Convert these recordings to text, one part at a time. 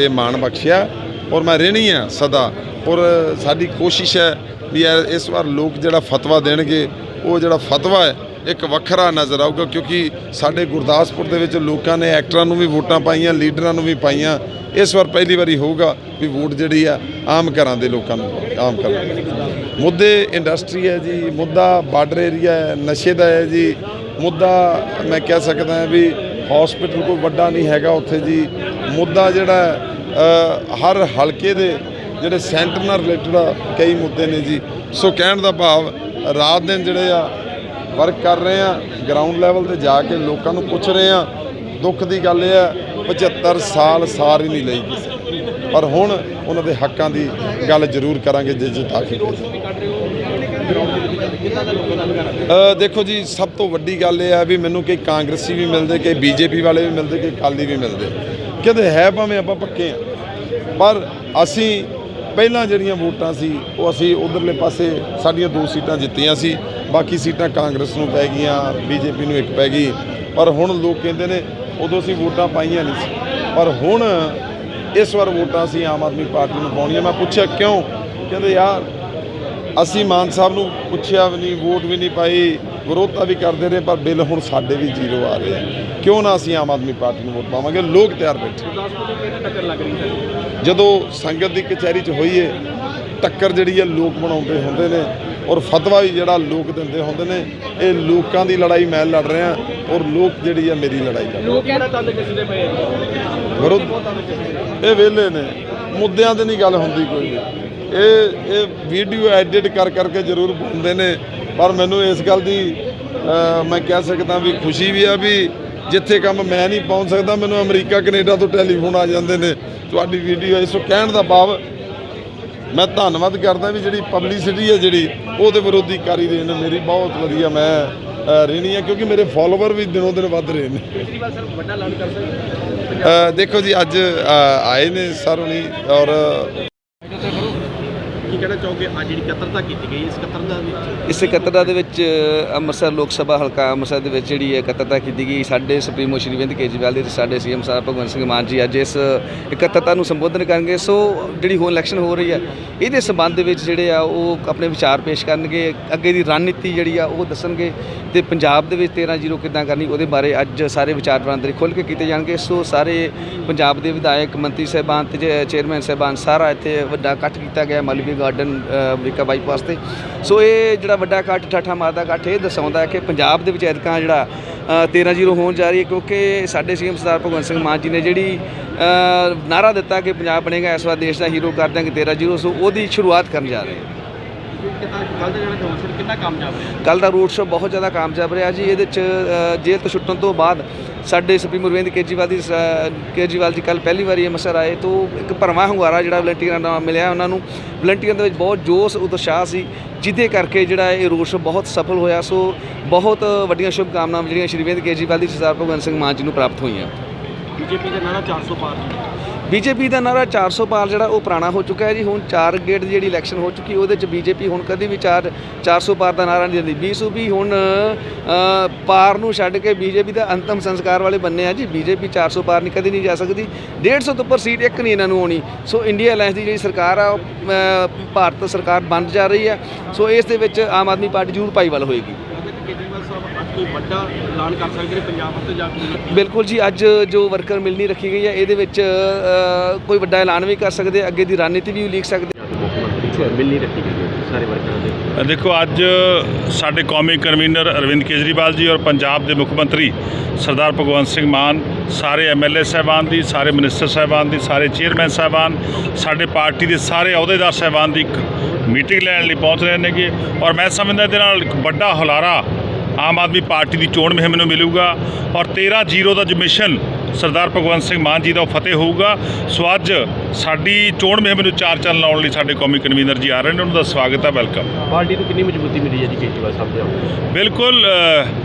ਇਹ ਮਾਣ ਬਖਸ਼ਿਆ ਔਰ ਮੈਂ ਰਹਿਣੀ ਆ ਸਦਾ। ਔਰ ਸਾਡੀ ਕੋਸ਼ਿਸ਼ ਹੈ ਵੀ ਇਸ ਵਾਰ ਲੋਕ ਜਿਹੜਾ ਫਤਵਾ ਦੇਣਗੇ, ਉਹ ਜਿਹੜਾ ਫਤਵਾ ਹੈ, ਇੱਕ ਵੱਖਰਾ ਨਜ਼ਰ ਆਊਗਾ ਕਿਉਂਕਿ ਸਾਡੇ ਗੁਰਦਾਸਪੁਰ ਦੇ ਵਿੱਚ ਲੋਕਾਂ ਨੇ ਐਕਟਰਾਂ ਨੂੰ ਵੀ ਵੋਟਾਂ ਪਾਈਆਂ, ਲੀਡਰਾਂ ਨੂੰ ਵੀ ਪਾਈਆਂ। ਇਸ ਵਾਰ ਪਹਿਲੀ ਵਾਰੀ ਹੋਊਗਾ ਵੀ ਵੋਟ ਜਿਹੜੀ ਆ ਆਮ ਘਰਾਂ ਦੇ ਲੋਕਾਂ ਨੂੰ, ਆਮ ਘਰਾਂ ਦੇ ਮੁੱਦੇ ਇੰਡਸਟਰੀ ਹੈ ਜੀ, ਮੁੱਦਾ ਬਾਰਡਰ ਏਰੀਆ ਹੈ, ਨਸ਼ੇ ਦਾ ਹੈ ਜੀ। ਮੁੱਦਾ ਮੈਂ ਕਹਿ ਸਕਦਾ ਵੀ ਹਸਪੀਟਲ ਕੋਈ ਵੱਡਾ ਨਹੀਂ ਹੈਗਾ ਉੱਥੇ ਜੀ। ਮੁੱਦਾ ਜਿਹੜਾ ਹਰ ਹਲਕੇ ਦੇ ਜਿਹੜੇ ਸੈਂਟਰ ਨਾਲ ਰਿਲੇਟਡ ਕਈ ਮੁੱਦੇ ਨੇ ਜੀ। ਸੋ ਕਹਿਣ ਦਾ ਭਾਵ ਰਾਤ ਦਿਨ ਜਿਹੜੇ ਆ ਵਰਕ ਕਰ ਰਹੇ ਆ ਗਰਾਊਂਡ ਲੈਵਲ ਤੇ ਜਾ ਕੇ ਲੋਕਾਂ ਨੂੰ ਪੁੱਛ ਰਹੇ ਆ ਦੁੱਖ ਦੀ ਗੱਲ ਇਹ ਹੈ 75 ਸਾਲ ਸਾਰ ਹੀ ਨਹੀਂ ਲਈ ਕਿਸੇ ਪਰ ਹੁਣ ਉਹਨਾਂ ਦੇ ਹੱਕਾਂ ਦੀ ਗੱਲ ਜ਼ਰੂਰ ਕਰਾਂਗੇ ਜੇ ਜਿਤਾ ਕੇ ਅ, ਦੇਖੋ ਜੀ ਸਭ ਤੋਂ ਵੱਡੀ ਗੱਲ ਇਹ ਹੈ ਵੀ ਮੈਨੂੰ ਕਈ ਕਾਂਗਰਸੀ ਵੀ ਮਿਲਦੇ ਕਈ ਬੀਜੇਪੀ ਵਾਲੇ ਵੀ ਮਿਲਦੇ ਕਈ ਅਕਾਲੀ ਵੀ ਮਿਲਦੇ। ਕਹਿੰਦੇ ਹੈ ਭਾਵੇਂ ਆਪਾਂ ਪੱਕੇ ਆ ਪਰ ਅਸੀਂ ਪਹਿਲਾਂ ਜਿਹੜੀਆਂ ਵੋਟਾਂ ਸੀ, ਉਹ ਅਸੀਂ ਉਧਰਲੇ ਪਾਸੇ ਸਾਡੀਆਂ ਦੋ ਸੀਟਾਂ ਜਿੱਤੀਆਂ ਸੀ। ਬਾਕੀ ਸੀਟਾਂ ਕਾਂਗਰਸ ਨੂੰ ਪੈ ਗਈਆਂ, ਬੀਜੇਪੀ ਨੂੰ ਇੱਕ ਪੈ ਗਈ। ਪਰ ਹੁਣ ਲੋਕ ਕਹਿੰਦੇ ਨੇ, ਉਦੋਂ ਅਸੀਂ ਵੋਟਾਂ ਪਾਈਆਂ ਨਹੀਂ ਸੀ। ਪਰ ਹੁਣ ਇਸ ਵਾਰ ਵੋਟਾਂ ਅਸੀਂ ਆਮ ਆਦਮੀ ਪਾਰਟੀ ਨੂੰ ਪਾਉਣੀਆਂ। ਮੈਂ ਪੁੱਛਿਆ ਕਿਉਂ? ਕਹਿੰਦੇ, ਯਾਰ, ਅਸੀਂ ਮਾਨ ਸਾਹਿਬ ਨੂੰ ਪੁੱਛਿਆ ਵੀ ਨਹੀਂ, ਵੋਟ ਵੀ ਨਹੀਂ ਪਾਈ। ਵਿਰੋਧਤਾ ਵੀ ਕਰਦੇ ਰਹੇ ਪਰ ਬਿੱਲ ਹੁਣ ਸਾਡੇ ਵੀ ਜ਼ੀਰੋ ਆ ਰਹੇ ਆ। ਕਿਉਂ ਨਾ ਅਸੀਂ ਆਮ ਆਦਮੀ ਪਾਰਟੀ ਨੂੰ ਵੋਟ ਪਾਵਾਂਗੇ? ਲੋਕ ਤਿਆਰ ਬੈਠੇ ਜਦੋਂ ਸੰਗਤ ਦੀ ਕਚਹਿਰੀ 'ਚ ਹੋਈਏ ਟੱਕਰ ਜਿਹੜੀ ਹੈ ਲੋਕ ਬਣਾਉਂਦੇ ਹੁੰਦੇ ਨੇ ਔਰ ਫਤਵਾ ਵੀ ਜਿਹੜਾ ਲੋਕ ਦਿੰਦੇ ਹੁੰਦੇ ਨੇ ਇਹ ਲੋਕਾਂ ਦੀ ਲੜਾਈ ਮੈਂ ਲੜ ਰਿਹਾ ਔਰ ਲੋਕ ਜਿਹੜੀ ਹੈ ਮੇਰੀ ਲੜਾਈ ਲੜ ਲੋਕ ਕਿਹੜਾ ਤੰਦ ਕਿਸਦੇ ਪਏ ਵਿਰੋਧ ਇਹ ਵਿਹਲੇ ਨੇ। ਮੁੱਦਿਆਂ ਤੇ ਨਹੀਂ ਗੱਲ ਹੁੰਦੀ ਕੋਈ ਇਹ ਇਹ ਵੀਡੀਓ ਐਡਿਟ ਕਰ ਕਰਕੇ ਜ਼ਰੂਰ ਪਾਉਂਦੇ ਨੇ। ਪਰ ਮੈਨੂੰ ਇਸ ਗੱਲ ਦੀ ਮੈਂ ਕਹਿ ਸਕਦਾ ਵੀ ਖੁਸ਼ੀ ਵੀ ਆ ਵੀ ਜਿੱਥੇ ਕੰਮ ਮੈਂ ਨਹੀਂ ਪਹੁੰਚ ਸਕਦਾ, ਮੈਨੂੰ ਅਮਰੀਕਾ, ਕੈਨੇਡਾ ਤੋਂ ਟੈਲੀਫੋਨ ਆ ਜਾਂਦੇ ਨੇ ਤੁਹਾਡੀ ਵੀਡੀਓ ਇਸ ਤੋਂ ਕਹਿਣ ਦਾ ਭਾਵ ਮੈਂ ਧੰਨਵਾਦ ਕਰਦਾ ਵੀ ਜਿਹੜੀ ਪਬਲਿਸਿਟੀ ਹੈ ਜਿਹੜੀ, ਉਹਦੇ ਵਿਰੋਧੀ ਕਾਰੀ ਰਹੇ ਨੇ ਮੇਰੀ, ਬਹੁਤ ਵਧੀਆ ਮੈਂ ਰਹਿਣੀ ਹੈ ਕਿਉਂਕਿ ਮੇਰੇ ਫਾਲੋਅਰ ਵੀ ਦਿਨੋਂ ਦਿਨ ਵੱਧ ਰਹੇ ਨੇ। ਕੇਜਰੀਵਾਲ ਸਰ ਵੱਡਾ ਐਲਾਨ ਕਰ ਸਕਦੇ ਦੇਖੋ ਜੀ, ਅੱਜ ਆਏ ਨੇ ਸਰ ਹੁਣੀ ਔਰ ਕੀ ਕਹਿਣਾ ਚਾਹੋਗੇ? ਅੱਜ ਜਿਹੜੀ ਕਤਰਤਾ ਕੀਤੀ ਗਈ, ਇਸ ਕਤਰਤਾ ਵਿੱਚ? ਇਸ ਇਕੱਤਰਤਾ ਦੇ ਵਿੱਚ ਅੰਮ੍ਰਿਤਸਰ ਲੋਕ ਸਭਾ ਹਲਕਾ ਅੰਮ੍ਰਿਤਸਰ ਦੇ ਵਿੱਚ ਜਿਹੜੀ ਹੈ ਇਕੱਤਰਤਾ ਕੀਤੀ ਗਈ, ਸਾਡੇ ਸੁਪਰੀਮੋ ਸ਼੍ਰੀ ਅਰਵਿੰਦ ਕੇਜਰੀਵਾਲ ਦੇ ਤੇ ਸਾਡੇ ਸੀਐਮ ਸਾਹਿਬ ਭਗਵੰਤ ਸਿੰਘ ਮਾਨ ਜੀ ਅੱਜ ਇਸ ਇਕੱਤਰਤਾ ਨੂੰ ਸੰਬੋਧਨ ਕਰਨਗੇ। ਸੋ ਜਿਹੜੀ ਹੁਣ ਇਲੈਕਸ਼ਨ ਹੋ ਰਹੀ ਹੈ, ਇਹਦੇ ਸੰਬੰਧ ਦੇ ਵਿੱਚ ਜਿਹੜੇ ਆ ਉਹ ਆਪਣੇ ਵਿਚਾਰ ਪੇਸ਼ ਕਰਨਗੇ। ਅੱਗੇ ਦੀ ਰਣਨੀਤੀ ਜਿਹੜੀ ਆ ਉਹ ਦੱਸਣਗੇ ਤੇ ਪੰਜਾਬ ਦੇ ਵਿੱਚ 13 ਜ਼ੀਰੋ ਕਿੱਦਾਂ ਕਰਨੀ, ਉਹਦੇ ਬਾਰੇ ਅੱਜ ਸਾਰੇ ਵਿਚਾਰ ਵਟਾਂਦਰੇ ਖੁੱਲ੍ਹ ਕੇ ਕੀਤੇ ਜਾਣਗੇ। ਸੋ ਸਾਰੇ ਪੰਜਾਬ ਦੇ ਵਿਧਾਇਕ, ਮੰਤਰੀ ਸਾਹਿਬਾਨ ਤੇ ਚੇਅਰਮੈਨ ਸਾਹਿਬਾਨ ਸਾਰਾ ਇੱਥੇ ਵੱਡਾ ਇਕੱਠ ਕੀਤਾ ਗਿਆ। ਮਲਵੀ ਗਾਰਡਨ ਅਮਰੀਕਾ ਬਾਈਪਾਸ ਤੇ। ਸੋ ਇਹ ਜਿਹੜਾ ਵੱਡਾ ਇਕੱਠ ਠਾਠਾ ਮਾਰਦਾ ਇਕੱਠ ਇਹ ਦਰਸਾਉਂਦਾ ਹੈ ਕਿ ਪੰਜਾਬ ਦੇ ਵਿੱਚ ਐਤਕਾਂ ਜਿਹੜਾ ਅ, 13 ਜ਼ੀਰੋ ਹੋਣ ਜਾ ਰਹੀ ਹੈ ਕਿਉਂਕਿ ਸਾਡੇ ਸੀਐਮ ਸਰਦਾਰ ਭਗਵੰਤ ਸਿੰਘ ਮਾਨ ਜੀ ਨੇ ਜਿਹੜੀ ਅ, ਨਾਰਾ ਦਿੱਤਾ ਕਿ ਪੰਜਾਬ ਬਣੇਗਾ ਇਸ ਵਾਰ ਦੇਸ਼ ਦਾ ਹੀਰੋ ਕਰ ਦਾਂਗੇ 13 ਜ਼ੀਰੋ। ਸੋ ਉਹਦੀ ਸ਼ੁਰੂਆਤ ਕਰਨ ਜਾ ਰਹੇ ਹਾਂ। ਕੱਲ ਦਾ ਰੋਡ ਸ਼ੋਅ ਬਹੁਤ ਜ਼ਿਆਦਾ ਕਾਮਯਾਬ ਰਿਹਾ ਜੀ। ਇਹਦੇ ਚ ਜੇਲ੍ਹ ਤੋਂ ਛੁੱਟਣ ਤੋਂ ਬਾਅਦ ਸਾਡੇ ਸੁਪਰੀਮ ਅਰਵਿੰਦ ਕੇਜਰੀਵਾਲ ਦੀ ਸ- ਕੇਜਰੀਵਾਲ ਜੀ ਕੱਲ ਪਹਿਲੀ ਵਾਰੀ ਅੰਮ੍ਰਿਤਸਰ ਆਏ ਤੋਂ ਇੱਕ ਭਰਵਾਂ ਹੁੰਗਾਰਾ ਜਿਹੜਾ ਵਲੰਟੀਅਰਾਂ ਦਾ ਮਿਲਿਆ ਉਹਨਾਂ ਨੂੰ। ਵਲੰਟੀਅਰਾਂ ਦੇ ਵਿੱਚ ਬਹੁਤ ਜੋਸ਼ ਉਤਸ਼ਾਹ ਸੀ ਜਿਹਦੇ ਕਰਕੇ ਜਿਹੜਾ ਇਹ ਰੋਡ ਸ਼ੋਅ ਬਹੁਤ ਸਫਲ ਹੋਇਆ। ਸੋ ਬਹੁਤ ਵੱਡੀਆਂ ਸ਼ੁਭ ਕਾਮਨਾਵਾਂ ਜਿਹੜੀਆਂ ਸ਼੍ਰੀ ਅਰਵਿੰਦ ਕੇਜਰੀਵਾਲ ਦੀ ਸਰਦਾਰ ਭਗਵੰਤ ਸਿੰਘ ਮਾਨ ਜੀ ਨੂੰ ਪ੍ਰਾਪਤ ਹੋਈਆਂ। ਬੀਜੇਪੀ ਦਾ ਨਾਰਾ 400 ਪਾਰ ਬੀਜੇਪੀ ਦਾ ਨਾਰਾ 400 ਪਾਰ ਜਿਹੜਾ ਉਹ ਪੁਰਾਣਾ ਹੋ ਚੁੱਕਾ ਹੈ ਜੀ। ਹੁਣ ਚਾਰ ਗੇਟ ਦੀ ਜਿਹੜੀ ਇਲੈਕਸ਼ਨ ਹੋ ਚੁੱਕੀ ਉਹਦੇ ਚ ਬੀਜੇਪੀ ਹੁਣ ਕਦੀ ਵੀ ਚਾਰ 400 ਪਾਰ ਦਾ ਨਾਰਾ ਨਹੀਂ ਦਿੰਦੀ। ਬੀਸੂਬੀ ਹੁਣ ਪਾਰ ਨੂੰ ਛੱਡ ਕੇ ਬੀਜੇਪੀ ਦਾ ਅੰਤਮ ਸੰਸਕਾਰ ਵਾਲੇ ਬੰਨੇ ਆ ਜੀ। ਬੀਜੇਪੀ 400 ਪਾਰ ਨਹੀਂ ਕਦੀ ਨਹੀਂ ਜਾ ਸਕਦੀ। 150 ਤੋਂ ਉੱਪਰ ਸੀਟ ਇੱਕ ਨਹੀਂ ਇਹਨਾਂ ਨੂੰ ਆਉਣੀ। ਸੋ ਇੰਡੀਆ ਅਲਾਈਅੰਸ ਦੀ ਜਿਹੜੀ ਸਰਕਾਰ ਆ ਉਹ, ਭਾਰਤ ਸਰਕਾਰ ਬਣ ਜਾ ਰਹੀ ਹੈ ਸੋ ਇਸ ਦੇ ਵਿੱਚ ਆਮ ਆਦਮੀ ਪਾਰਟੀ ਜ਼ਰੂਰ ਭਾਈਵਾਲ ਹੋਏਗੀ ਲੱਗਦਾ ਕਿ ਕੇਜਰੀਵਾਲ ਸਾਹਿਬ ਅੱਜ ਕੋਈ ਵੱਡਾ ਐਲਾਨ ਕਰ ਸਕਦੇ ਨੇ ਪੰਜਾਬ ਵਾਸਤੇ ਜਾ ਕੇ ਬਿਲਕੁਲ ਜੀ ਅੱਜ ਜੋ ਵਰਕਰ ਮਿਲਣੀ ਰੱਖੀ ਗਈ ਹੈ ਇਹਦੇ ਵਿੱਚ ਕੋਈ ਵੱਡਾ ਐਲਾਨ ਵੀ ਕਰ ਸਕਦੇ ਅੱਗੇ ਦੀ ਰਣਨੀਤੀ ਵੀ ਉਲੀਕ ਸਕਦੇ। ਮੁੱਖ ਮੰਤਰੀ ਮਿਲ ਨਹੀਂ ਰੱਖੀ ਗਈ ਹੈ ਸਾਰੇ ਵਰਕਰਾਂ ਦੇ। ਦੇਖੋ ਅੱਜ ਸਾਡੇ ਕੌਮੀ ਕਨਵੀਨਰ ਅਰਵਿੰਦ ਕੇਜਰੀਵਾਲ ਜੀ ਔਰ ਪੰਜਾਬ ਦੇ ਮੁੱਖ ਮੰਤਰੀ ਸਰਦਾਰ ਭਗਵੰਤ ਸਿੰਘ ਮਾਨ ਸਾਰੇ ਐਮਐਲਏ ਸਾਹਿਬਾਨ ਦੀ ਸਾਰੇ ਮਿਨਿਸਟਰ ਸਾਹਿਬਾਨ ਦੀ ਸਾਰੇ ਚੇਅਰਮੈਨ ਸਾਹਿਬਾਨ ਸਾਡੇ ਪਾਰਟੀ ਦੇ ਸਾਰੇ ਅਹੁਦੇਦਾਰ ਸਾਹਿਬਾਨ ਦੀ ਇੱਕ ਮੀਟਿੰਗ ਲੈਣ ਲਈ ਪਹੁੰਚ ਰਹੇ ਨੇਗੇ। ਔਰ ਮੈਂ ਸਮਝਦਾ ਇਹਦੇ ਨਾਲ ਇੱਕ ਵੱਡਾ ਹੁਲਾਰਾ ਆਮ ਆਦਮੀ ਪਾਰਟੀ ਦੀ ਚੋਣ ਮੁਹਿੰਮ ਨੂੰ ਮਿਲੂਗਾ ਔਰ 13 ਜ਼ੀਰੋ ਦਾ ਜੋ ਮਿਸ਼ਨ ਸਰਦਾਰ ਭਗਵੰਤ ਸਿੰਘ ਮਾਨ ਜੀ ਦਾ ਉਹ ਫਤਿਹ ਹੋਊਗਾ। ਸੋ ਅੱਜ ਸਾਡੀ ਚੋਣ ਮੁਹਿੰਮ ਨੂੰ ਚਾਰ ਚੰਨ ਲਾਉਣ ਲਈ ਸਾਡੇ ਕੌਮੀ ਕਨਵੀਨਰ ਜੀ ਆ ਰਹੇ ਨੇ। ਉਹਨਾਂ ਦਾ ਸਵਾਗਤ ਹੈ ਵੈਲਕਮ। ਪਾਰਟੀ ਨੂੰ ਕਿੰਨੀ ਮਜ਼ਬੂਤੀ ਮਿਲੀ ਹੈ ਜੀ ਕੇਜਰੀਵਾਲ ਸਾਹਿਬ ਦੇ ਆਉਣ ਬਿਲਕੁਲ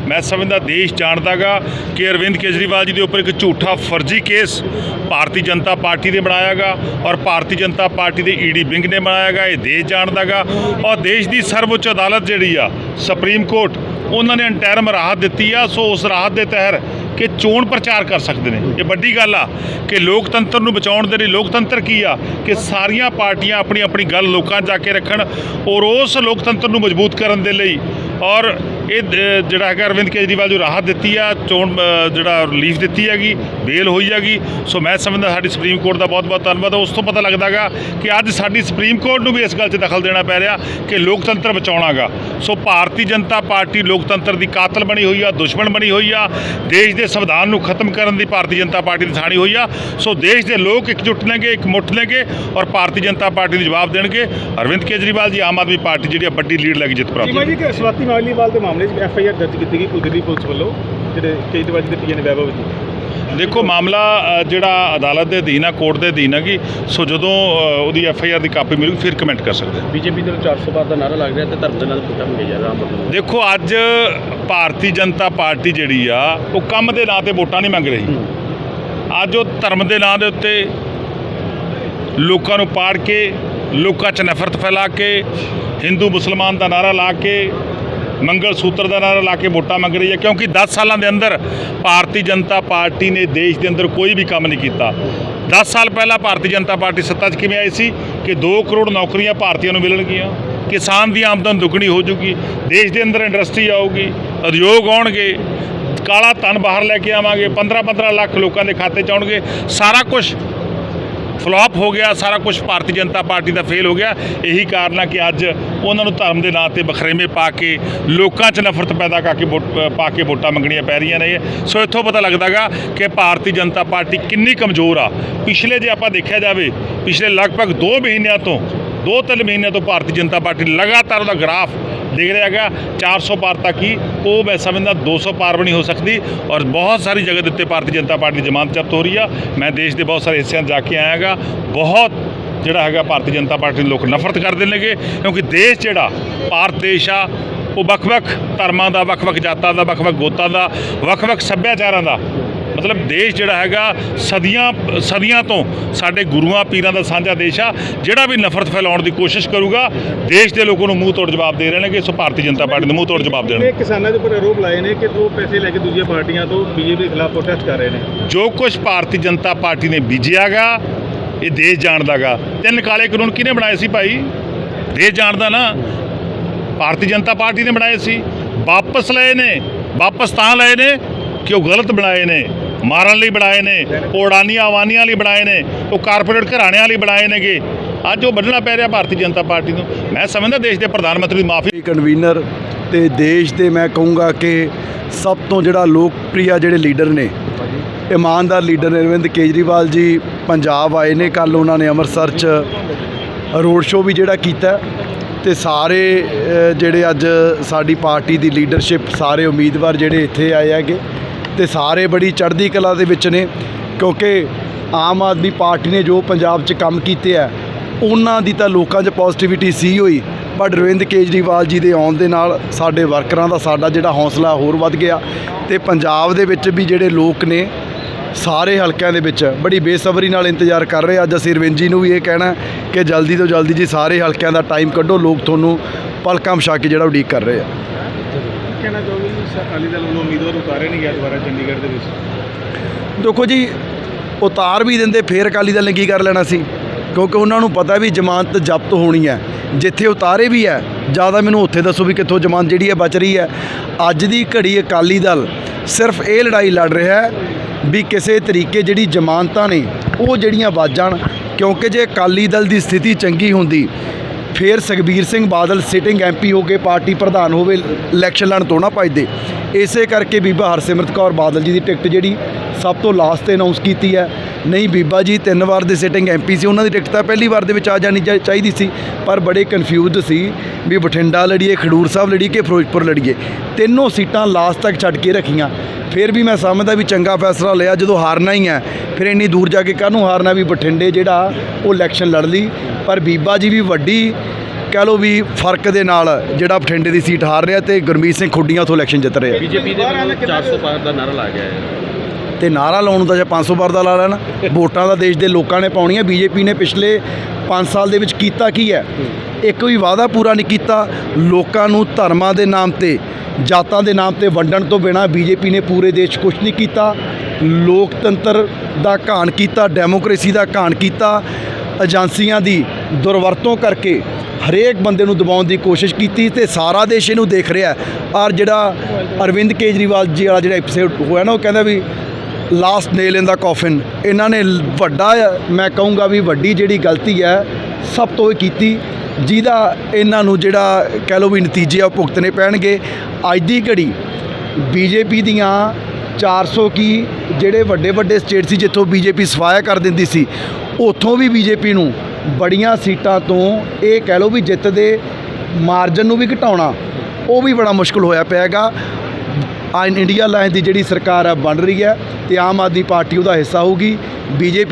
ਮੈਂ ਸਮਝਦਾ ਦੇਸ਼ ਜਾਣਦਾਗਾ ਕਿ ਅਰਵਿੰਦ ਕੇਜਰੀਵਾਲ ਜੀ ਦੇ ਉੱਪਰ ਇੱਕ ਝੂਠਾ ਫਰਜ਼ੀ ਕੇਸ ਭਾਰਤੀ ਜਨਤਾ ਪਾਰਟੀ ਨੇ ਬਣਾਇਆਗਾ ਔਰ ਭਾਰਤੀ ਜਨਤਾ ਪਾਰਟੀ ਦੇ ਈਡੀ ਵਿੰਗ ਨੇ ਬਣਾਇਆਗਾ ਇਹ ਦੇਸ਼ ਜਾਣਦਾਗਾ। ਔਰ ਦੇਸ਼ ਦੀ ਸਰਵਉੱਚ ਅਦਾਲਤ ਜਿਹੜੀ ਆ ਸੁਪਰੀਮ ਕੋਰਟ ਉਹਨਾਂ ਨੇ ਅੰਟਰਮ ਰਾਹਤ ਦਿੱਤੀ ਆ, ਸੋ ਉਸ ਰਾਹਤ ਦੇ ਤਹਿਤ ਕਿ ਚੋਣ ਪ੍ਰਚਾਰ ਕਰ ਸਕਦੇ ਨੇ। ਇਹ ਵੱਡੀ ਗੱਲ ਆ ਕਿ ਲੋਕਤੰਤਰ ਨੂੰ ਬਚਾਉਣ ਦੇ ਲਈ ਲੋਕਤੰਤਰ ਕੀ ਆ? ਕਿ ਸਾਰੀਆਂ ਪਾਰਟੀਆਂ ਆਪਣੀ ਆਪਣੀ ਗੱਲ ਲੋਕਾਂ 'ਚ ਜਾ ਕੇ ਰੱਖਣ ਔਰ ਉਸ ਲੋਕਤੰਤਰ ਨੂੰ ਮਜ਼ਬੂਤ ਕਰਨ ਦੇ ਲਈ ਔਰ ਇਹ ਜਿਹੜਾ ਹੈਗਾ ਅਰਵਿੰਦ ਕੇਜਰੀਵਾਲ ਜੋ ਰਾਹਤ ਦਿੱਤੀ ਆ, ਚੋਣ ਜਿਹੜਾ ਰਿਲੀਫ ਦਿੱਤੀ ਹੈਗੀ, ਬੇਲ ਹੋਈ ਹੈਗੀ। ਸੋ ਮੈਂ ਸਮਝਦਾ ਸਾਡੀ ਸੁਪਰੀਮ ਕੋਰਟ ਦਾ ਬਹੁਤ ਬਹੁਤ ਧੰਨਵਾਦ। ਉਸ ਤੋਂ ਪਤਾ ਲੱਗਦਾਗਾ ਕਿ ਅੱਜ ਸਾਡੀ ਸੁਪਰੀਮ ਕੋਰਟ ਨੂੰ ਵੀ ਇਸ ਗੱਲ 'ਚ ਦਖਲ ਦੇਣਾ ਪੈ ਰਿਹਾ ਕਿ ਲੋਕਤੰਤਰ ਬਚਾਉਣਾਗਾ। ਸੋ ਭਾਰਤੀ ਜਨਤਾ ਪਾਰਟੀ ਲੋਕਤੰਤਰ ਦੀ ਕਾਤਲ ਬਣੀ ਹੋਈ ਆ, ਦੁਸ਼ਮਣ ਬਣੀ ਹੋਈ ਆ, ਦੇਸ਼ ਦੇ ਸੰਵਿਧਾਨ ਨੂੰ ਖਤਮ ਕਰਨ ਦੀ ਭਾਰਤੀ ਜਨਤਾ ਪਾਰਟੀ ਦੀ ਥਾਣੀ ਹੋਈ ਆ। ਸੋ ਦੇਸ਼ ਦੇ ਲੋਕ ਇਕਜੁੱਟ ਨੇਗੇ ਇਕਮੁੱਠ ਨੇਗੇ ਔਰ ਭਾਰਤੀ ਜਨਤਾ ਪਾਰਟੀ ਨੂੰ ਜਵਾਬ ਦੇਣਗੇ। ਅਰਵਿੰਦ ਕੇਜਰੀਵਾਲ ਜੀ, ਆਮ ਆਦਮੀ ਪਾਰਟੀ ਜਿਹੜੀ ਆ, ਵੱਡੀ ਲੀਡ ਲੈ ਕੇ ਜਿੱਤ ਪ੍ਰਾਪਤ ਚੀਮਾ ਜੀ ਸਵਾਤੀ ਮਾਲੀਵਾਲ ਦੇ ਮਾਮਲੇ 'ਚ ਐਫ ਆਈ ਆਰ ਦਰਜ ਕੀਤੀ ਗਈ ਕੋਈ ਦਿੱਲੀ ਪੁਲਿਸ ਵੱਲੋਂ ਜਿਹੜੇ ਕੇਜਰੀਵਾਲ ਦੇ ਪੀਏ ਨੇ ਵੈਭਵ ਜੀ ਦੇਖੋ ਮਾਮਲਾ ਜਿਹੜਾ ਅਦਾਲਤ ਦੇ ਅਧੀਨ ਆ ਕੋਰਟ ਦੇ ਅਧੀਨ ਹੈਗੀ ਸੋ ਜਦੋਂ ਉਹਦੀ ਐਫ ਆਈ ਆਰ ਦੀ ਕਾਪੀ ਮਿਲੂਗੀ ਫਿਰ ਕਮੈਂਟ ਕਰ ਸਕਦੇ। ਬੀਜੇਪੀ ਦੇ 400 ਪਾਰ ਦਾ ਨਾਰਾ ਲੱਗ ਰਿਹਾ ਤੇ ਧਰਮ ਦੇ ਨਾਲ ਪੁੱਛਾ ਮੰਗੇ ਜਾ ਰਾਮ ਮੰਦਰ ਦੇਖੋ ਅੱਜ ਭਾਰਤੀ ਜਨਤਾ ਪਾਰਟੀ ਜਿਹੜੀ ਆ ਉਹ ਕੰਮ ਦੇ ਨਾਂ ਤੇ ਵੋਟਾਂ ਨਹੀਂ ਮੰਗ ਰਹੀ। ਅੱਜ ਉਹ ਧਰਮ ਦੇ ਨਾਂ ਦੇ ਉੱਤੇ ਲੋਕਾਂ ਨੂੰ ਪਾੜ ਕੇ ਲੋਕਾਂ 'ਚ ਨਫ਼ਰਤ ਫੈਲਾ ਕੇ ਹਿੰਦੂ ਮੁਸਲਮਾਨ ਦਾ ਨਾਰਾ ਲਾ ਕੇ ਮੰਗਲ ਸੂਤਰ ਦਾ ਨਾਰਾ ਲਾ ਕੇ ਵੋਟਾਂ ਮੰਗ ਰਹੀ ਹੈ, ਕਿਉਂਕਿ 10 ਸਾਲਾਂ ਦੇ ਅੰਦਰ ਭਾਰਤੀ ਜਨਤਾ ਪਾਰਟੀ ਨੇ ਦੇਸ਼ ਦੇ ਅੰਦਰ ਕੋਈ ਵੀ ਕੰਮ ਨਹੀਂ ਕੀਤਾ। 10 ਸਾਲ ਪਹਿਲਾਂ ਭਾਰਤੀ ਜਨਤਾ ਪਾਰਟੀ ਸੱਤਾ 'ਚ ਕਿਵੇਂ ਆਈ ਸੀ? ਕਿ 2 ਕਰੋੜ ਨੌਕਰੀਆਂ ਭਾਰਤੀਆਂ ਨੂੰ ਮਿਲਣਗੀਆਂ। ਕਿਸਾਨ ਦੀ ਆਮਦਨ ਦੁੱਗਣੀ ਹੋ ਜੂਗੀ। ਦੇਸ਼ ਦੇ ਅੰਦਰ ਇੰਡਸਟਰੀ ਆਊਗੀ। ਉਦਯੋਗ ਆਉਣਗੇ। ਕਾਲਾ ਧਨ ਬਾਹਰ ਲੈ ਕੇ ਆਵਾਂਗੇ। 15 15 ਲੱਖ ਲੋਕਾਂ ਦੇ ਖਾਤੇ 'ਚ ਆਉਣਗੇ। ਸਾਰਾ ਕੁਝ ਫਲॉप ਹੋ ਗਿਆ, ਸਾਰਾ ਕੁਝ ਭਾਰਤੀ ਜਨਤਾ ਪਾਰਟੀ ਦਾ ਫੇਲ ਹੋ ਗਿਆ। ਇਹੀ ਕਾਰਨ ਆ ਕਿ ਅੱਜ ਉਹਨਾਂ ਨੂੰ ਧਰਮ ਦੇ ਨਾਂ ਤੇ ਬਖਰੇਵੇਂ ਪਾ ਕੇ ਲੋਕਾਂ 'ਚ ਨਫ਼ਰਤ ਪੈਦਾ ਕਰਕੇ ਵੋਟ ਪਾ ਕੇ ਵੋਟਾਂ ਮੰਗਣੀਆਂ ਪੈ ਰਹੀਆਂ ਨੇ ਸੋ ਇੱਥੋਂ ਪਤਾ ਲੱਗਦਾਗਾ ਕਿ ਭਾਰਤੀ ਜਨਤਾ ਪਾਰਟੀ ਕਿੰਨੀ ਕਮਜ਼ੋਰ ਆ। ਪਿਛਲੇ ਜੇ ਆਪਾਂ ਦੇਖਿਆ ਜਾਵੇ, ਪਿਛਲੇ ਲਗਭਗ 2 ਮਹੀਨਿਆਂ ਤੋਂ 2-3 ਮਹੀਨਿਆਂ ਤੋਂ ਭਾਰਤੀ ਜਨਤਾ ਪਾਰਟੀ ਲਗਾਤਾਰ ਉਹਦਾ ਗ੍ਰਾਫ ਦਿਖ ਰਿਹਾ ਹੈਗਾ 400 ਪਾਰ ਤੱਕ ਹੀ, ਉਹ ਮੈਂ ਸਮਝਦਾ 200 ਪਾਰ ਵੀ ਨਹੀਂ ਹੋ ਸਕਦੀ ਔਰ ਬਹੁਤ ਸਾਰੀ ਜਗ੍ਹਾ ਦੇ ਉੱਤੇ ਭਾਰਤੀ ਜਨਤਾ ਪਾਰਟੀ ਦੀ ਜ਼ਮਾਨਤ ਜ਼ਬਤ ਹੋ ਰਹੀ ਆ। ਮੈਂ ਦੇਸ਼ ਦੇ ਬਹੁਤ ਸਾਰੇ ਹਿੱਸਿਆਂ 'ਚ ਜਾ ਕੇ ਆਇਆ ਹੈਗਾ ਬਹੁਤ ਜਿਹੜਾ ਹੈਗਾ ਭਾਰਤੀ ਜਨਤਾ ਪਾਰਟੀ ਨੂੰ ਲੋਕ ਨਫ਼ਰਤ ਕਰਦੇ ਨੇਗੇ, ਕਿਉਂਕਿ ਦੇਸ਼ ਜਿਹੜਾ ਭਾਰਤ ਦੇਸ਼ ਆ, ਉਹ ਵੱਖ-ਵੱਖ ਧਰਮਾਂ ਦਾ, ਵੱਖ-ਵੱਖ ਜਾਤਾਂ ਦਾ, ਵੱਖ-ਵੱਖ ਗੋਤਾਂ ਦਾ, ਵੱਖ-ਵੱਖ ਸੱਭਿਆਚਾਰਾਂ ਦਾ ਮਤਲਬ ਦੇਸ਼ ਜਿਹੜਾ ਹੈਗਾ ਸਦੀਆਂ ਸਦੀਆਂ ਤੋਂ ਸਾਡੇ ਗੁਰੂਆਂ ਪੀਰਾਂ ਦਾ ਸਾਂਝਾ ਦੇਸ਼ ਆ ਜਿਹੜਾ ਵੀ ਨਫ਼ਰਤ ਫੈਲਾਉਣ ਦੀ ਕੋਸ਼ਿਸ਼ ਕਰੂਗਾ ਦੇਸ਼ ਦੇ ਲੋਕਾਂ ਨੂੰ ਮੂੰਹ ਤੋੜ ਜਵਾਬ ਦੇ ਰਹੇ ਨੇਗੇ ਸੋ ਭਾਰਤੀ ਜਨਤਾ ਪਾਰਟੀ ਨੂੰ ਮੂੰਹ ਤੋੜ ਜਵਾਬ ਦੇਣ। ਕਿਸਾਨਾਂ ਦੇ ਉੱਪਰ ਆਰੋਪ ਲਾਏ ਨੇ ਕਿ ਉਹ ਪੈਸੇ ਲੈ ਕੇ ਦੂਜੀਆਂ ਪਾਰਟੀਆਂ ਤੋਂ ਬੀਜੇਪੀ ਦੇ ਖਿਲਾਫ ਪ੍ਰੋਟੈਸਟ ਕਰ ਰਹੇ ਨੇ। ਜੋ ਕੁਝ ਭਾਰਤੀ ਜਨਤਾ ਪਾਰਟੀ ਨੇ ਬੀਜਿਆਗਾ ਇਹ ਦੇਸ਼ ਜਾਣਦਾਗਾ। ਤਿੰਨ ਕਾਲੇ ਕਾਨੂੰਨ ਕਿਹਨੇ ਬਣਾਏ ਸੀ ਭਾਈ? ਦੇਸ਼ ਜਾਣਦਾ ਨਾ। ਭਾਰਤੀ ਜਨਤਾ ਪਾਰਟੀ ਨੇ ਬਣਾਏ ਸੀ। ਵਾਪਸ ਲਏ ਨੇ ਵਾਪਸ ਤਾਂ ਲਏ ਨੇ ਕਿ ਉਹ ਗਲਤ ਬਣਾਏ ਨੇ। ਮਾਰਨ ਲਈ ਬਣਾਏ ਨੇ ਉਹ ਉਡਾਨੀਆਂ ਆਵਾਨੀਆਂ ਲਈ ਬਣਾਏ ਨੇ, ਉਹ ਕਾਰਪੋਰੇਟ ਘਰਾਣਿਆਂ ਲਈ ਬਣਾਏ ਨੇਗੇ। ਅੱਜ ਉਹ ਵੱਢਣਾ ਪੈ ਰਿਹਾ ਭਾਰਤੀ ਜਨਤਾ ਪਾਰਟੀ ਨੂੰ। ਮੈਂ ਸਮਝਦਾ ਦੇਸ਼ ਦੇ ਪ੍ਰਧਾਨ ਮੰਤਰੀ ਦੀ ਮਾਫੀ ਕਨਵੀਨਰ ਤੇ ਦੇਸ਼ ਦੇ ਮੈਂ ਕਹੂੰਗਾ ਕਿ ਸਭ ਤੋਂ ਜਿਹੜਾ ਲੋਕਪ੍ਰਿਯ ਜਿਹੜੇ ਲੀਡਰ ਨੇ, ਇਮਾਨਦਾਰ ਲੀਡਰ ਨੇ, ਅਰਵਿੰਦ ਕੇਜਰੀਵਾਲ ਜੀ, ਪੰਜਾਬ ਆਏ ਨੇ ਕੱਲ ਉਹਨਾਂ ਨੇ ਅੰਮ੍ਰਿਤਸਰ 'ਚ ਰੋਡ ਸ਼ੋਅ ਵੀ ਜਿਹੜਾ ਕੀਤਾ ਤੇ ਸਾਰੇ ਜਿਹੜੇ ਅੱਜ ਸਾਡੀ ਪਾਰਟੀ ਦੀ ਲੀਡਰਸ਼ਿਪ ਸਾਰੇ ਉਮੀਦਵਾਰ ਜਿਹੜੇ ਇੱਥੇ ਆਏ ਹੈਗੇ। ਤੇ ਸਾਰੇ ਬੜੀ ਚੜ੍ਹਦੀ ਕਲਾ ਦੇ ਵਿੱਚ ਨੇ, ਕਿਉਂਕਿ ਆਮ ਆਦਮੀ ਪਾਰਟੀ ਨੇ ਜੋ ਪੰਜਾਬ 'ਚ ਕੰਮ ਕੀਤੇ ਆ, ਉਹਨਾਂ ਦੀ ਤਾਂ ਲੋਕਾਂ 'ਚ ਪੋਜ਼ਿਟਿਵਿਟੀ ਸੀ ਹੋਈ ਬਟ ਅਰਵਿੰਦ ਕੇਜਰੀਵਾਲ ਜੀ ਦੇ ਆਉਣ ਦੇ ਨਾਲ ਸਾਡੇ ਵਰਕਰਾਂ ਦਾ ਸਾਡਾ ਜਿਹੜਾ ਹੌਸਲਾ ਹੋਰ ਵੱਧ ਗਿਆ ਤੇ ਪੰਜਾਬ ਦੇ ਵਿੱਚ ਵੀ ਜਿਹੜੇ ਲੋਕ ਨੇ, ਸਾਰੇ ਹਲਕਿਆਂ ਦੇ ਵਿੱਚ ਬੜੀ ਬੇਸਬਰੀ ਨਾਲ ਇੰਤਜ਼ਾਰ ਕਰ ਰਹੇ ਅੱਜ ਅਸੀਂ ਰਵਿੰਦ ਜੀ ਨੂੰ ਵੀ ਇਹ ਕਹਿਣਾ ਕਿ ਜਲਦੀ ਤੋਂ ਜਲਦੀ ਜੀ ਸਾਰੇ ਹਲਕਿਆਂ ਦਾ ਟਾਈਮ ਕੱਢੋ, ਲੋਕ ਤੁਹਾਨੂੰ ਪਲਕਾਂ ਵਿਛਾ ਕੇ ਜਿਹੜਾ ਉਡੀਕ ਕਰ ਰਹੇ ਆ। ਕਹਿਣਾ ਅਕਾਲੀ ਦਲ ਵੱਲੋਂ ਉਮੀਦਵਾਰ ਉਤਾਰੇ ਨਹੀਂ ਗਿਆ ਦੁਬਾਰਾ ਚੰਡੀਗੜ੍ਹ ਦੇ ਵਿੱਚ? ਦੇਖੋ ਜੀ, ਉਤਾਰ ਵੀ ਦਿੰਦੇ, ਫੇਰ ਅਕਾਲੀ ਦਲ ਨੇ ਕੀ ਕਰ ਲੈਣਾ ਸੀ? ਕਿਉਂਕਿ ਉਹਨਾਂ ਨੂੰ ਪਤਾ ਵੀ ਜ਼ਮਾਨਤ ਜ਼ਬਤ ਹੋਣੀ ਹੈ। ਜਿੱਥੇ ਉਤਾਰੇ ਵੀ ਹੈ, ਜ਼ਿਆਦਾ ਮੈਨੂੰ ਉੱਥੇ ਦੱਸੋ ਵੀ ਕਿੱਥੋਂ ਜ਼ਮਾਨਤ ਜਿਹੜੀ ਹੈ ਬਚ ਰਹੀ ਹੈ। ਅੱਜ ਦੀ ਘੜੀ ਅਕਾਲੀ ਦਲ ਸਿਰਫ ਇਹ ਲੜਾਈ ਲੜ ਰਿਹਾ ਹੈ ਵੀ ਕਿਸੇ ਤਰੀਕੇ ਜਿਹੜੀ ਜ਼ਮਾਨਤਾਂ ਨੇ, ਉਹ ਜਿਹੜੀਆਂ ਵੱਜ ਜਾਣ। ਕਿਉਂਕਿ ਜੇ ਅਕਾਲੀ ਦਲ ਦੀ ਸਥਿਤੀ ਚੰਗੀ ਹੁੰਦੀ ਫਿਰ ਸੁਖਬੀਰ ਸਿੰਘ ਬਾਦਲ ਸਿਟਿੰਗ ਐਮਪੀ ਹੋ ਕੇ ਪਾਰਟੀ ਪ੍ਰਧਾਨ ਹੋਵੇ ਇਲੈਕਸ਼ਨ ਲੜਨ ਤੋਂ ਨਾ ਭੱਜਦੇ। ਇਸੇ ਕਰਕੇ ਬੀਬਾ ਹਰਸਿਮਰਤ ਕੌਰ ਬਾਦਲ ਜੀ ਦੀ ਟਿਕਟ ਜਿਹੜੀ ਸਭ ਤੋਂ ਲਾਸਟ ਤੇ ਅਨਾਉਂਸ ਕੀਤੀ ਹੈ। ਨਹੀਂ ਬੀਬਾ ਜੀ, ਤਿੰਨ ਵਾਰ ਦੇ ਸਿਟਿੰਗ ਐਮਪੀ ਸੀ, ਉਹਨਾਂ ਦੀ ਟਿਕਟ ਤਾਂ ਪਹਿਲੀ ਵਾਰ ਦੇ ਵਿੱਚ ਆ ਜਾਣੀ ਚਾ- ਚਾਹੀਦੀ ਸੀ, ਪਰ ਬੜੇ ਕਨਫਿਊਜ਼ਡ ਸੀ ਵੀ ਬਠਿੰਡਾ ਲੜੀਏ, ਖਡੂਰ ਸਾਹਿਬ ਲੜੀਏ ਕਿ ਫਿਰੋਜ਼ਪੁਰ ਲੜੀਏ। ਤਿੰਨੋਂ ਸੀਟਾਂ ਲਾਸਟ ਤੱਕ ਛੱਡ ਕੇ ਰੱਖੀਆਂ। ਫਿਰ ਵੀ ਮੈਂ ਸਮਝਦਾ ਵੀ ਚੰਗਾ ਫੈਸਲਾ ਲਿਆ, ਜਦੋਂ ਹਾਰਨਾ ਹੀ ਹੈ, ਫਿਰ ਇੰਨੀ ਦੂਰ ਜਾ ਕੇ ਕਾਹਨੂੰ ਹਾਰਨਾ ਵੀ ਬਠਿੰਡੇ ਜਿਹੜਾ ਉਹ ਇਲੈਕਸ਼ਨ ਲੜ ਲਈ। ਪਰ ਬੀਬਾ ਜੀ ਵੀ ਵੱਡੀ ਕਹਿ ਲਓ ਵੀ ਫ਼ਰਕ ਦੇ ਨਾਲ ਜਿਹੜਾ ਬਠਿੰਡੇ ਦੀ ਸੀਟ ਹਾਰ ਰਿਹਾ ਤੇ ਗੁਰਮੀਤ ਸਿੰਘ ਖੁੱਡੀਆਂ ਤੋਂ ਇਲੈਕਸ਼ਨ ਜਿੱਤ ਰਿਹਾ ਬੀਜੇਪੀ ਦੇ ਵੱਲੋਂ 400 ਪਾਰ ਦਾ ਨਾਰਾ ਲਾ ਗਿਆ ਹੈ। ਤੇ ਨਾਰਾ ਲਾਉਣ ਤਾਂ ਜੇ 500 ਵਾਰ ਦਾ ਲਾ ਲੈਣਾ ਵੋਟਾਂ ਦਾ ਦੇਸ਼ ਦੇ ਲੋਕਾਂ ਨੇ ਪਾਉਣੀਆਂ। ਬੀਜੇਪੀ ਨੇ ਪਿਛਲੇ 5 ਸਾਲ ਦੇ ਵਿੱਚ ਕੀਤਾ ਕੀ ਹੈ? ਇੱਕ ਵੀ ਵਾਅਦਾ ਪੂਰਾ ਨਹੀਂ ਕੀਤਾ। ਲੋਕਾਂ ਨੂੰ ਧਰਮਾਂ ਦੇ ਨਾਮ ਤੇ ਜਾਤਾਂ ਦੇ ਨਾਮ ਤੇ ਵੰਡਣ ਤੋਂ ਬਿਨਾ ਬੀਜੇਪੀ ਨੇ ਪੂਰੇ ਦੇਸ਼ 'ਚ ਕੁਝ ਨਹੀਂ ਕੀਤਾ। ਲੋਕਤੰਤਰ ਦਾ ਘਾਣ ਕੀਤਾ ਡੈਮੋਕ੍ਰੇਸੀ ਦਾ ਘਾਣ ਕੀਤਾ। ਏਜੰਸੀਆਂ ਦੀ ਦੁਰਵਰਤੋਂ ਕਰਕੇ ਹਰੇਕ ਬੰਦੇ ਨੂੰ ਦਬਾਉਣ ਦੀ ਕੋਸ਼ਿਸ਼ ਕੀਤੀ ਤੇ ਸਾਰਾ ਦੇਸ਼ ਇਹਨੂੰ ਦੇਖ ਰਿਹਾ ਔਰ ਜਿਹੜਾ ਅਰਵਿੰਦ ਕੇਜਰੀਵਾਲ ਜੀ ਵਾਲਾ ਜਿਹੜਾ ਐਪੀਸੋਡ ਹੋਇਆ ਨਾ, ਉਹ ਕਹਿੰਦਾ ਵੀ ਲਾਸਟ ਨੇਲ ਇਨ ਦਾ ਕੌਫਿਨ ਇਹਨਾਂ ਨੇ ਵੱਡਾ, ਮੈਂ ਕਹੂੰਗਾ ਵੀ ਵੱਡੀ ਜਿਹੜੀ ਗਲਤੀ ਹੈ, ਸਭ ਤੋਂ ਇਹ ਕੀਤੀ, ਜਿਹਦਾ ਇਹਨਾਂ ਨੂੰ ਜਿਹੜਾ ਕਹਿ ਲਓ ਵੀ ਨਤੀਜੇ ਆ ਉਹ ਭੁਗਤਣੇ ਪੈਣਗੇ। ਅੱਜ ਦੀ ਘੜੀ ਬੀਜੇਪੀ ਦੀਆਂ 400 ਕੀ ਜਿਹੜੇ ਵੱਡੇ ਵੱਡੇ ਸਟੇਟ ਸੀ, ਜਿੱਥੋਂ ਬੀਜੇਪੀ ਸਫਾਇਆ ਕਰ ਦਿੰਦੀ ਸੀ, ਉੱਥੋਂ ਵੀ ਬੀਜੇਪੀ ਨੂੰ ਬੜੀਆਂ ਸੀਟਾਂ ਤੋਂ ਇਹ ਕਹਿ ਲਓ ਵੀ ਜਿੱਤ ਦੇ ਮਾਰਜਨ ਨੂੰ ਵੀ ਘਟਾਉਣਾ, ਉਹ ਵੀ ਬੜਾ ਮੁਸ਼ਕਲ ਹੋਇਆ ਪਿਆਗਾ। ਆ ਇੰਡੀਆ ਲਾਈਨ ਦੀ ਜਿਹੜੀ ਸਰਕਾਰ ਆ ਬਣ ਰਹੀ ਹੈ ਤੇ ਆਮ ਆਦਮੀ ਪਾਰਟੀ ਉਹਦਾ ਹਿੱਸਾ ਹੋਊਗੀ, ਬੀਜੇਪੀ